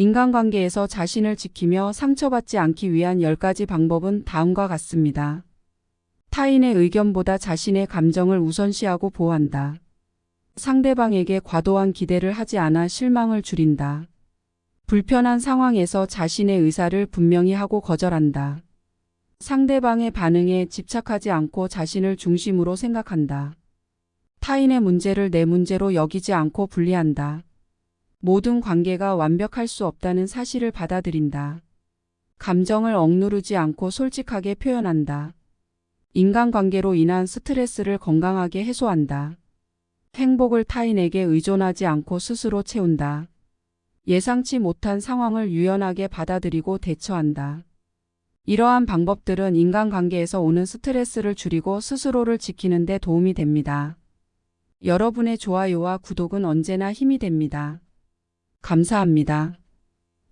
인간관계에서 자신을 지키며 상처받지 않기 위한 10가지 방법은 다음과 같습니다. 타인의 의견보다 자신의 감정을 우선시하고 보호한다. 상대방에게 과도한 기대를 하지 않아 실망을 줄인다. 불편한 상황에서 자신의 의사를 분명히 하고 거절한다. 상대방의 반응에 집착하지 않고 자신을 중심으로 생각한다. 타인의 문제를 내 문제로 여기지 않고 분리한다. 모든 관계가 완벽할 수 없다는 사실을 받아들인다. 감정을 억누르지 않고 솔직하게 표현한다. 인간관계로 인한 스트레스를 건강하게 해소한다. 행복을 타인에게 의존하지 않고 스스로 채운다. 예상치 못한 상황을 유연하게 받아들이고 대처한다. 이러한 방법들은 인간관계에서 오는 스트레스를 줄이고 스스로를 지키는 데 도움이 됩니다. 여러분의 좋아요와 구독은 언제나 힘이 됩니다. 감사합니다.